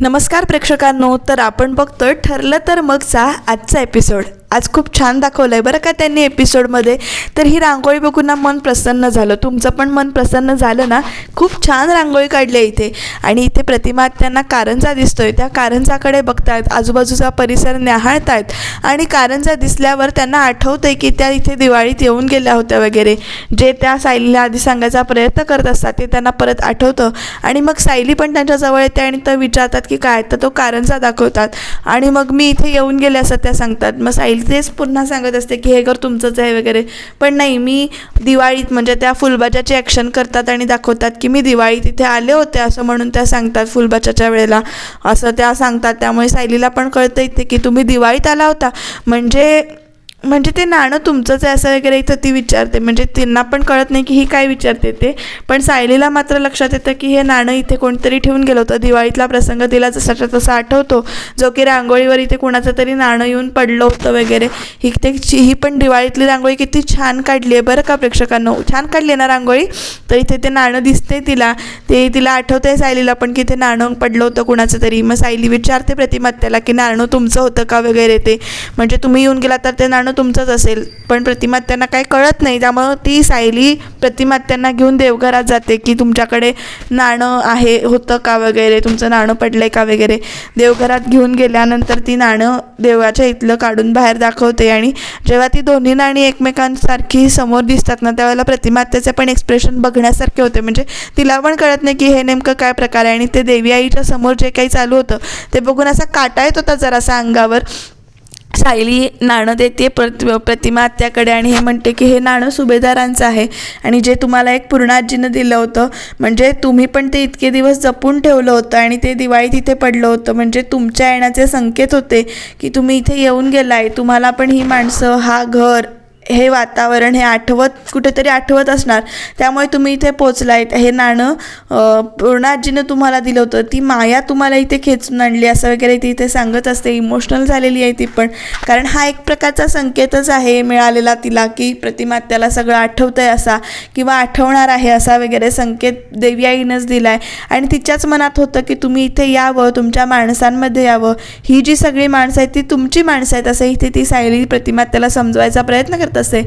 नमस्कार प्रेक्षकांनो तर आपण बघतोय ठरलं तर मगचा आजचा एपिसोड आज खूप छान दाखवलं आहे बरं का त्यांनी एपिसोडमध्ये तर ही रांगोळी बघून ना मन प्रसन्न झालं. तुमचं पण मन प्रसन्न झालं ना? खूप छान रांगोळी काढली आहे इथे. आणि इथे प्रतिमा त्यांना कारंजा दिसतोय. त्या कारंजाकडे बघतायत. आजूबाजूचा परिसर न्याहाळतायत. आणि कारंजा दिसल्यावर त्यांना आठवतंय की त्या इथे दिवाळीत येऊन गेल्या होत्या वगैरे. जे त्या सायलीला आधी सांगायचा प्रयत्न करत असतात ते त्यांना परत आठवतं. आणि मग सायली पण त्यांच्याजवळ येते आणि तर विचारतात की काय? तर तो कारंजा दाखवतात. आणि मग मी इथे येऊन गेले असं त्या सांगतात. मग सायली तेच पुन्हा सांगत असते की हे घर तुमचंच आहे वगैरे. पण नाही मी दिवाळीत म्हणजे त्या फुलबाजाची ॲक्शन करतात आणि दाखवतात की मी दिवाळीत इथे आले होते असं म्हणून त्या सांगतात फुलबाजाच्या वेळेला. असं त्या सांगतात. त्यामुळे सायलीला पण कळतं इथे की तुम्ही दिवाळीत आला होता. म्हणजे म्हणजे ते नाणं तुमचंच आहे असं वगैरे इथं ती विचारते. म्हणजे त्यांना पण कळत नाही की ही काय विचारते ते. पण सायलीला मात्र लक्षात येतं की हे नाणं इथे कोणतरी ठेवून गेलं होतं. दिवाळीतला प्रसंग तिला जसाच्या तसा आठवतो. जो की रांगोळीवर इथे कुणाचं तरी नाणं येऊन पडलं होतं वगैरे. ही ते ही पण दिवाळीतली रांगोळी किती छान काढली आहे बरं का प्रेक्षकांनो. छान काढली आहे ना रांगोळी? तर इथे ते नाणं दिसते तिला. ते तिला आठवतंय सायलीला पण की ते नाणं पडलं होतं कुणाचं तरी. मग सायली विचारते प्रतिमात्याला की नाणं तुमचं होतं का वगैरे ते. म्हणजे तुम्ही येऊन गेला तर ते नाणं तुमचंच असेल. पण प्रतिमात्यांना काही कळत नाही. त्यामुळं ती सायली प्रतिमात्यांना घेऊन देवघरात जाते की तुमच्याकडे नाणं आहे होतं का वगैरे? तुमचं नाणं पडलं आहे का वगैरे? देवघरात घेऊन गेल्यानंतर ती नाणं देवाच्या इथलं काढून बाहेर दाखवते आणि जेव्हा ती दोन्ही नाणी एकमेकांसारखी समोर दिसतात ना त्यावेळेला प्रतिमात्याचे पण एक्सप्रेशन बघण्यासारखे होते. म्हणजे तिला पण कळत नाही की हे नेमकं काय प्रकार आहे आणि ते देवी आईच्या समोर जे काही चालू होतं ते बघून असा काटा येत होता जरासा अंगावर. सायली नाणं देते प्रत प्रतिमा आत्याकडे आणि हे म्हणते की हे नाणं सुभेदारांचं आहे. आणि जे तुम्हाला एक पूर्णाजीनं दिलं होतं म्हणजे तुम्ही पण ते इतके दिवस जपून ठेवलं होतं आणि ते दिवाळी तिथे पडलं होतं. म्हणजे तुमच्या येण्याचे संकेत होते की तुम्ही इथे येऊन गेलाय. तुम्हाला पण ही माणसं हा घर हे वातावरण हे आठवत कुठेतरी आठवत असणार. त्यामुळे तुम्ही इथे पोचलायत हे नाणं पूर्णाजीनं तुम्हाला दिलं होतं. ती माया तुम्हाला इथे खेचून आणली असं वगैरे ती इथे सांगत असते. इमोशनल झालेली आहे ती पण. कारण हा एक प्रकारचा संकेतच आहे मिळालेला तिला की प्रतिमा त्याला सगळं आठवतं आहे असा किंवा आठवणार आहे असा वगैरे संकेत देवी आईनंच दिला आहे आणि तिच्याच मनात होतं की तुम्ही इथे यावं तुमच्या माणसांमध्ये यावं. ही जी सगळी माणसं आहेत ती तुमची माणसं आहेत असं इथे ती सायली प्रतिमा त्याला समजवायचा प्रयत्न करतात. करत असे.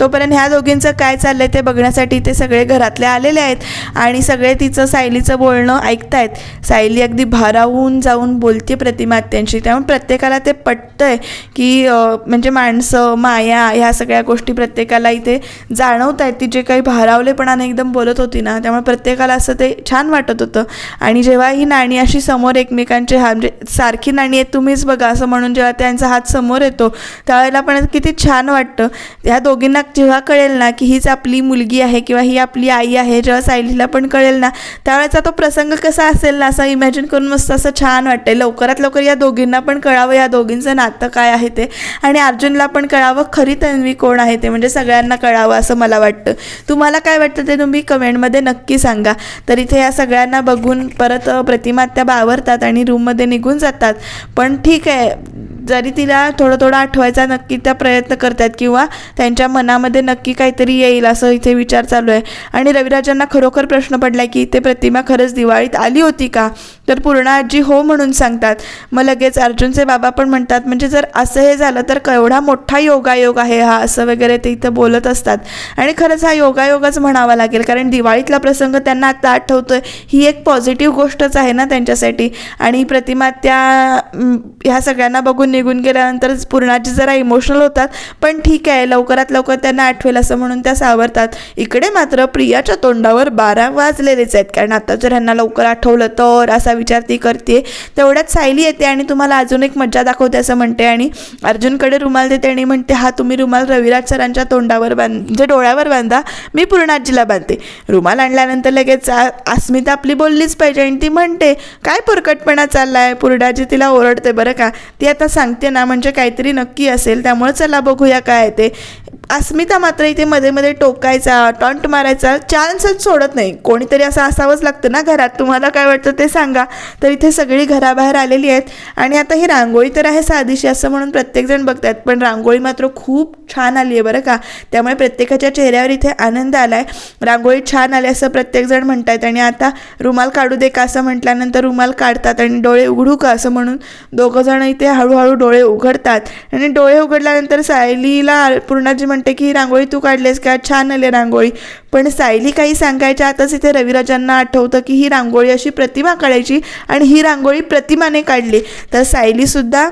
तोपर्यंत ह्या दोघींचं काय चाललंय ते बघण्यासाठी ते सगळे घरातले आलेले आहेत आणि सगळे तिचं सायलीचं बोलणं ऐकतायत. सायली अगदी भारावून जाऊन बोलते प्रतिमात्यांशी त्यामुळे प्रत्येकाला ते पटतंय की म्हणजे माणसं माया ह्या सगळ्या गोष्टी प्रत्येकाला इथे जाणवत आहेत ती जे काही भारावलेपणाने एकदम बोलत होती ना त्यामुळे प्रत्येकाला असं ते छान वाटत होतं. आणि जेव्हा ही नाणी अशी समोर एकमेकांचे हा म्हणजे सारखी नाणी आहेत तुम्हीच बघा. असं म्हणून जेव्हा त्यांचा हात समोर येतो त्यावेळेला पण किती छान वाटतं. ह्या दोघींना जेव्हा कळेल ना की हीच आपली मुलगी आहे किंवा ही आपली आई आहे जेव्हा सायलीला पण कळेल ना त्यावेळेचा तो प्रसंग कसा असेल ना असं इमॅजिन करून मस्त असं छान वाटते लवकरात लवकर या दोघींना पण कळावं या दोघींचं नातं काय आहे ते. आणि अर्जुनला पण कळावं खरी तन्वी कोण आहे ते म्हणजे सगळ्यांना कळावं असं मला वाटतं. तुम्हाला काय वाटतं ते तुम्ही कमेंटमध्ये नक्की सांगा. तर इथे या सगळ्यांना बघून परत प्रतिमा त्या बावरतात आणि रूममध्ये निघून जातात. पण ठीक आहे जरी तिला थोडं थोडं आठवायचा नक्की त्या प्रयत्न करतात किंवा त्यांच्या मनामध्ये नक्की काहीतरी येईल असं इथे विचार चालू आहे. आणि रविराजांना खरोखर प्रश्न पडला की ते प्रतिमा खरंच दिवाळीत आली होती का? तर पूर्ण आजी हो म्हणून सांगतात. मग लगेच अर्जुनचे बाबा पण म्हणतात म्हणजे जर असं हे झालं तर केवढा मोठा योगायोग आहे हा असं वगैरे ते इथं बोलत असतात. आणि खरंच हा योगायोगच म्हणावा लागेल कारण दिवाळीतला प्रसंग त्यांना आता आठवतोय. ही एक पॉझिटिव्ह गोष्टच आहे ना त्यांच्यासाठी. आणि प्रतिमा त्या ह्या सगळ्यांना बघून निघून गेल्यानंतर पूर्णाजी जरा इमोशनल होतात पण ठीक आहे लवकरात लवकर त्यांना आठवेल असं म्हणून त्या सावरतात. इकडे मात्र प्रियाच्या तोंडावर बारा वाजलेलेच आहेत कारण आता जर ह्यांना लवकर आठवलं तर असा विचार ती करते. तेवढ्यात सायली येते आणि तुम्हाला अजून एक मज्जा दाखवते असं म्हणते आणि अर्जुनकडे रुमाल देते आणि म्हणते हा तुम्ही रुमाल रविराज सरांच्या तोंडावर बांध म्हणजे डोळ्यावर बांधा मी पूर्णाजीला बांधते. रुमाल आणल्यानंतर लगेच अस्मिता आपली बोललीच पाहिजे आणि ती म्हणते काय पुरकटपणा चाललाय? पूर्णाजी तिला ओरडते बरं का? ती आता सांगते ना म्हणजे काहीतरी नक्की असेल त्यामुळे चला बघूया काय ते. अस्मिता मात्र इथे मध्ये मध्ये टोकायचा टॉन्ट मारायचा चान्सच सोडत नाही. कोणीतरी असं असावंच लागतं ना घरात. तुम्हाला काय वाटतं ते सांगा. तर इथे सगळी घराबाहेर आलेली आहेत. आणि आता ही रांगोळी तर आहे साधीशी असं म्हणून प्रत्येकजण बघतात पण रांगोळी मात्र खूप छान आली आहे बरं का. त्यामुळे प्रत्येकाच्या चेहऱ्यावर इथे आनंद आला आहे रांगोळी छान आली असं प्रत्येकजण म्हणतात आणि आता रुमाल काढू दे का असं म्हटल्यानंतर रुमाल काढतात आणि डोळे उघडू का असं म्हणून दोघंजण इथे हळूहळू डोळे उघडतात. आणि डोळे उघडल्यानंतर सायलीला पूर्णाजी म्हणते की रांगोळी तू काढलेस का? छान आले रांगोळी. पण सायली काही सांगायच्या आताच इथे रविराजांना आठवतं की ही रांगोळी अशी प्रतिमा काढायची आणि ही रांगोळी प्रतिमाने काढली. तर सायलीसुद्धा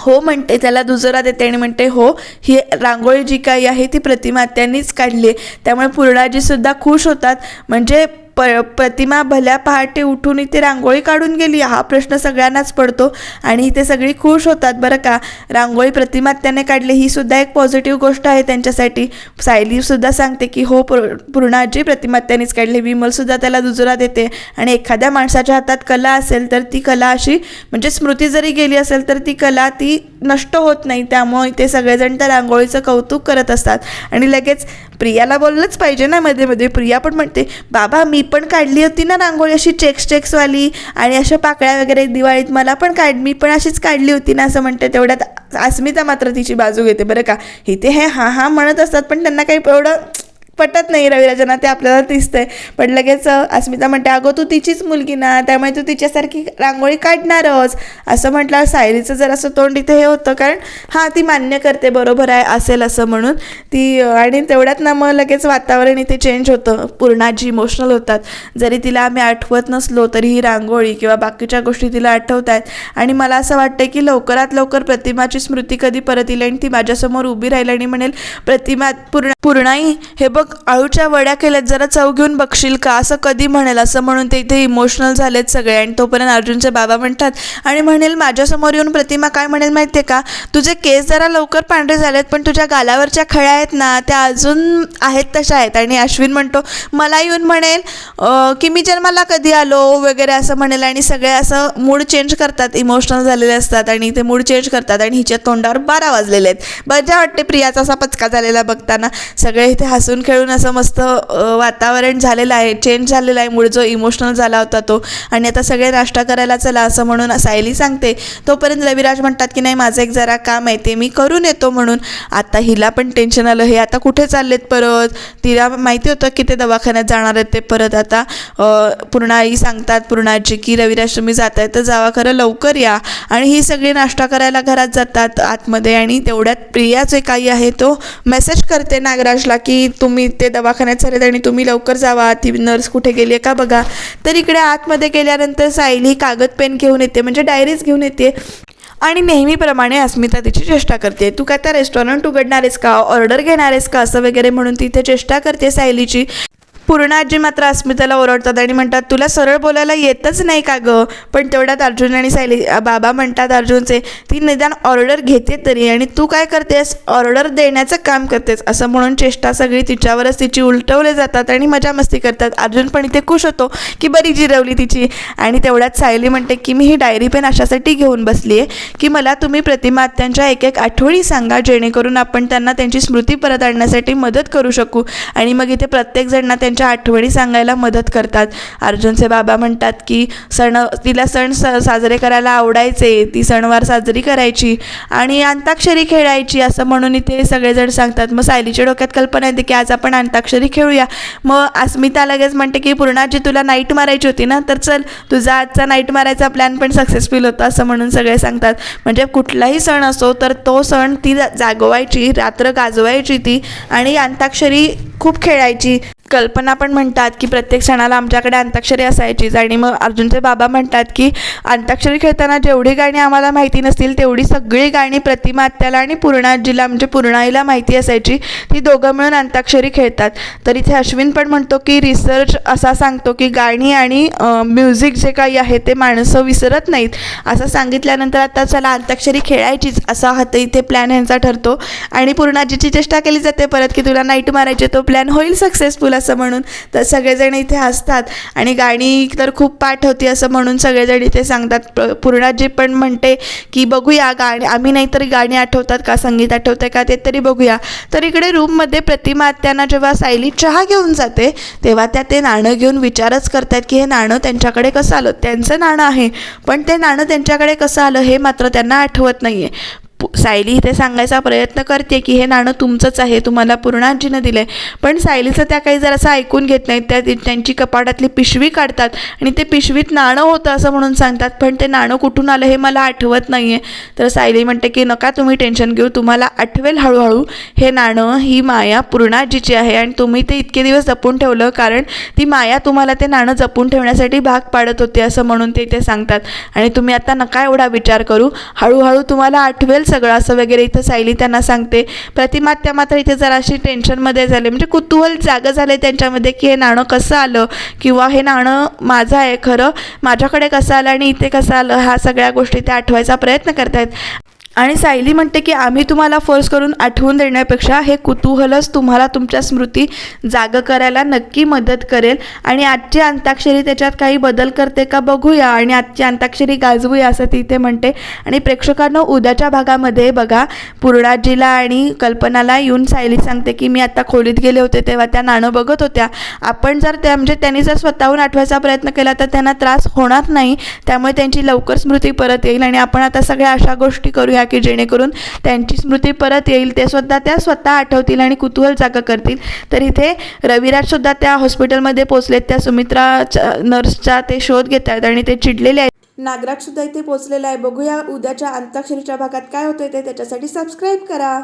हो म्हणते त्याला दुजोरा देते आणि म्हणते हो ही रांगोळी जी काही आहे ती प्रतिमा त्यांनीच काढली त्यामुळे पूर्णाजीसुद्धा खुश होतात. म्हणजे प प्रतिमा भल्या पहाटे उठून इथे रांगोळी काढून गेली. हा प्रश्न सगळ्यांनाच पडतो आणि इथे सगळी खुश होतात बरं का. रांगोळी प्रतिमा त्याने काढली ही सुद्धा एक पॉझिटिव्ह गोष्ट आहे त्यांच्यासाठी. सायलीसुद्धा सांगते की हो पूर पूर्णाजी प्रतिमा त्यांनीच काढली. विमलसुद्धा त्याला दुजोरा देते आणि एखाद्या माणसाच्या हातात कला असेल तर ती कला अशी म्हणजे स्मृती जरी गेली असेल तर ती कला ती नष्ट होत नाही त्यामुळे इथे सगळेजण त्या रांगोळीचं कौतुक करत असतात. आणि लगेच प्रियाला बोललंच पाहिजे ना मध्ये मध्ये. प्रिया पण म्हणते बाबा मी पण काढली होती ना रांगोळी अशी चेक्स चेक्सवाली आणि अशा पाकळ्या वगैरे दिवाळीत मला पण काढ मी पण अशीच काढली होती ना असं म्हणते तेवढ्यात अस्मिता मात्र तिची बाजू घेते. बरं का इथे हे हा हा म्हणत असतात पण त्यांना काही एवढं पटत नाही रविराजांना ते आपल्याला दिसतंय. पण लगेच अस्मिता म्हणते अगं तू तिचीच मुलगी ना त्यामुळे तू तिच्यासारखी रांगोळी काढणारच. असं म्हटलं सायलीचं जर असं तोंड इथे हे होतं कारण हां ती मान्य करते बरोबर आहे असेल असं म्हणून. ती आणि तेवढ्यात ना मग लगेच वातावरण इथे चेंज होतं. पूर्णाजी इमोशनल होतात. जरी तिला आम्ही आठवत नसलो तरी ही रांगोळी किंवा बाकीच्या गोष्टी तिला आठवत आहेत आणि मला असं वाटतं की लवकरात लवकर प्रतिमाची स्मृती कधी परत येईल आणि ती माझ्यासमोर उभी राहील आणि म्हणेल प्रतिमा पूर्ण पूर्णाई हे बघ आळूच्या वड्या केल्यात जरा चव घेऊन बघशील का? असं कधी म्हणेल? असं म्हणून ते इथे इमोशनल झालेत सगळे. आणि तोपर्यंत अर्जुनचे बाबा म्हणतात आणि म्हणेल माझ्यासमोर येऊन प्रतिमा काय म्हणेल माहिती आहे का? तुझे केस जरा लवकर पांढरे झालेत पण तुझ्या गालावरच्या खळ्या आहेत ना त्या अजून आहेत तशा आहेत. आणि अश्विन म्हणतो मला येऊन म्हणेल की मी जन्माला कधी आलो? वगैरे असं म्हणेल. आणि सगळे असं मूड चेंज करतात इमोशनल झालेले असतात. आणि ते मूड चेंज करतात आणि हिच्या तोंडावर बारा वाजलेले आहेत. मजा वाटते प्रियाचा असा पचका झालेला बघताना. सगळे इथे हसून खेळ खेळून असं मस्त वातावरण झालेलं आहे चेंज झालेला आहे. मूळ जो इमोशनल झाला होता तो. आणि आता सगळे नाश्ता करायला चला असं म्हणून सायली सांगते तोपर्यंत रविराज म्हणतात की नाही माझं एक जरा काम आहे ते मी करून येतो म्हणून. आता हिला पण टेन्शन आलं. हे आता कुठे चाललेत परत? तिला माहिती होतं की ते दवाखान्यात जाणार आहेत ते परत आता. पूर्ण आई सांगतात पूर्णाजी की रविराज तुम्ही जात आहे तर जावा खरं लवकर या. आणि ही सगळी नाश्ता करायला घरात जातात आतमध्ये. आणि तेवढ्यात प्रिया जे काही आहे तो मेसेज करते नागराजला की तुम्ही ते दवाखान्यात चालत आणि तुम्ही लवकर जावा. ती नर्स कुठे गेली आहे का बघा. तर इकडे आतमध्ये गेल्यानंतर सायली कागद पेन घेऊन येते म्हणजे डायरीज घेऊन येते. आणि नेहमीप्रमाणे अस्मिता तिची चेष्टा करते. तू काय त्या रेस्टॉरंट उघडणार आहेस का? ऑर्डर घेणार आहेस का? असं वगैरे म्हणून ती इथे चेष्टा करते सायलीची. पूर्ण आजी मात्र अस्मिताला ओरडतात आणि म्हणतात तुला सरळ बोलायला येतच नाही का गं? पण तेवढ्यात अर्जुन आणि सायली बाबा म्हणतात अर्जुनचे ती निदान ऑर्डर घेते तरी आणि तू काय करतेस? ऑर्डर देण्याचं काम करतेस. असं म्हणून चेष्टा सगळी तिच्यावरच तिची उलटवले जातात आणि मजा मस्ती करतात. अर्जुन पण इथे खुश होतो की बरी जिरवली तिची. आणि तेवढ्यात सायली म्हणते की मी ही डायरी पेन अशासाठी घेऊन बसली आहे की मला तुम्ही प्रतिमा त्यांच्या एक एक आठवणी सांगा जेणेकरून आपण त्यांना त्यांची स्मृती परत आणण्यासाठी मदत करू शकू. आणि मग इथे प्रत्येकजण त्यांच्या आठवणी सांगायला मदत करतात. अर्जुनचे बाबा म्हणतात की सण तिला सण स साजरे करायला आवडायचे. ती सणवार साजरी करायची आणि अंताक्षरी खेळायची असं म्हणून इथे सगळेजण सांगतात. मग सायलीच्या डोक्यात कल्पना येते की आज आपण अंताक्षरी खेळूया. मग अस्मिता लगेच म्हणते की पूर्णाजी तुला नाईट मारायची होती ना? तर चल तुझा आजचा नाईट मारायचा प्लॅन पण सक्सेसफुल होता असं म्हणून सगळे सांगतात. म्हणजे कुठलाही सण असो तर तो सण ती जागवायची रात्र गाजवायची ती आणि अंताक्षरी खूप खेळायची. कल्पना पण म्हणतात की प्रत्येक सणाला आमच्याकडे अंताक्षरी असायचीच आणि मग अर्जुनचे बाबा म्हणतात की अंताक्षरी खेळताना जेवढी गाणी आम्हाला माहिती नसतील तेवढी सगळी गाणी प्रतिमा आत्याला आणि पूर्णाजीला म्हणजे पूर्णाईला माहिती असायची. ती दोघं मिळून अंताक्षरी खेळतात. तर इथे अश्विन पण म्हणतो की रिसर्च असा सांगतो की गाणी आणि म्युझिक जे काही आहे ते माणसं विसरत नाहीत. असं सांगितल्यानंतर आता चला अंताक्षरी खेळायचीच असा हात इथे प्लॅन यांचा ठरतो. आणि पूर्णाजीची चेष्टा केली जाते परत की तुला नाईट मारायचे तो प्लॅन होईल सक्सेसफुल असं म्हणून तर सगळेजण इथे हसतात. आणि गाणी तर खूप पाठ होती असं म्हणून सगळेजण इथे सांगतात. पूर्णाजी पण म्हणते की बघूया गाणी आम्ही नाहीतरी गाणी आठवतात का? संगीत आठवतंय का? ते तरी बघूया. तर इकडे रूममध्ये प्रतिमा आत्यांना जेव्हा सायली चहा घेऊन जाते तेव्हा त्या ते नाणं घेऊन विचारच करतात की हे नाणं त्यांच्याकडे कसं आलं? त्यांचं नाणं आहे. पण ते नाणं त्यांच्याकडे कसं आलं? हे मात्र त्यांना आठवत नाही आहे सायली इथे सांगायचा प्रयत्न करते की हे नाणं तुमचंच आहे तुम्हाला पूर्णाजीनं दिलं आहे पण सायलीचं त्या काही जर असं ऐकून घेत नाहीत. त्या त्यांची कपाटातली पिशवी काढतात आणि ते पिशवीत नाणं होतं असं म्हणून सांगतात पण ते नाणं कुठून आलं हे मला आठवत नाही आहे तर सायली म्हणते की नका तुम्ही टेन्शन घेऊ तुम्हाला आठवेल हळूहळू हे नाणं ही माया पूर्णाजीची आहे आणि तुम्ही ते इतके दिवस जपून ठेवलं कारण ती माया तुम्हाला ते नाणं जपून ठेवण्यासाठी भाग पाडत होते असं म्हणून ते इथे सांगतात. आणि तुम्ही आता नका एवढा विचार करू. हळूहळू तुम्हाला आठवेल सगळं असं वगैरे इथं सायली त्यांना सांगते. प्रतिमा त्या मात्र इथे जराशी टेन्शनमध्ये झाले. म्हणजे कुतूहल जागं झाले त्यांच्यामध्ये की हे नाणं कसं आलं? किंवा हे नाणं माझं आहे खरं? माझ्याकडे कसं आलं आणि इथे कसं आलं? ह्या सगळ्या गोष्टी त्या आठवायचा प्रयत्न करतायत. आणि सायली म्हणते की आम्ही तुम्हाला फोर्स करून आठवून देण्यापेक्षा हे कुतूहलच तुम्हाला तुमच्या स्मृती जागं करायला नक्की मदत करेल. आणि आजची अंताक्षरी त्याच्यात काही बदल करते का बघूया. आणि आजची अंताक्षरी गाजवूया असं ती इथे म्हणते. आणि प्रेक्षकांना उद्याच्या भागामध्ये बघा पूर्णाजीला आणि कल्पनाला येऊन सायली सांगते की मी आता खोलीत गेले होते तेव्हा त्या नाणं बघत होत्या. आपण जर त्या म्हणजे त्यांनी जर स्वतःहून आठवायचा प्रयत्न केला तर त्यांना त्रास होणार नाही. त्यामुळे त्यांची लवकर स्मृती परत येईल आणि आपण आता सगळ्या अशा गोष्टी करूया. की जेणेकरून त्यांची स्मृती परत येईल. ते सुद्धा त्या स्वतः आठवतील आणि कुतूहल जागा करतील. तर इथे रविराज सुद्धा त्या हॉस्पिटलमध्ये पोचलेत त्या सुमित्रा नर्सचा ते शोध घेत आहेत आणि ते चिडलेले आहेत. नागराज सुद्धा इथे पोचलेला आहे. बघूया उद्याच्या अंताक्षरीच्या भागात काय होतंय ते. त्याच्यासाठी सबस्क्राईब करा.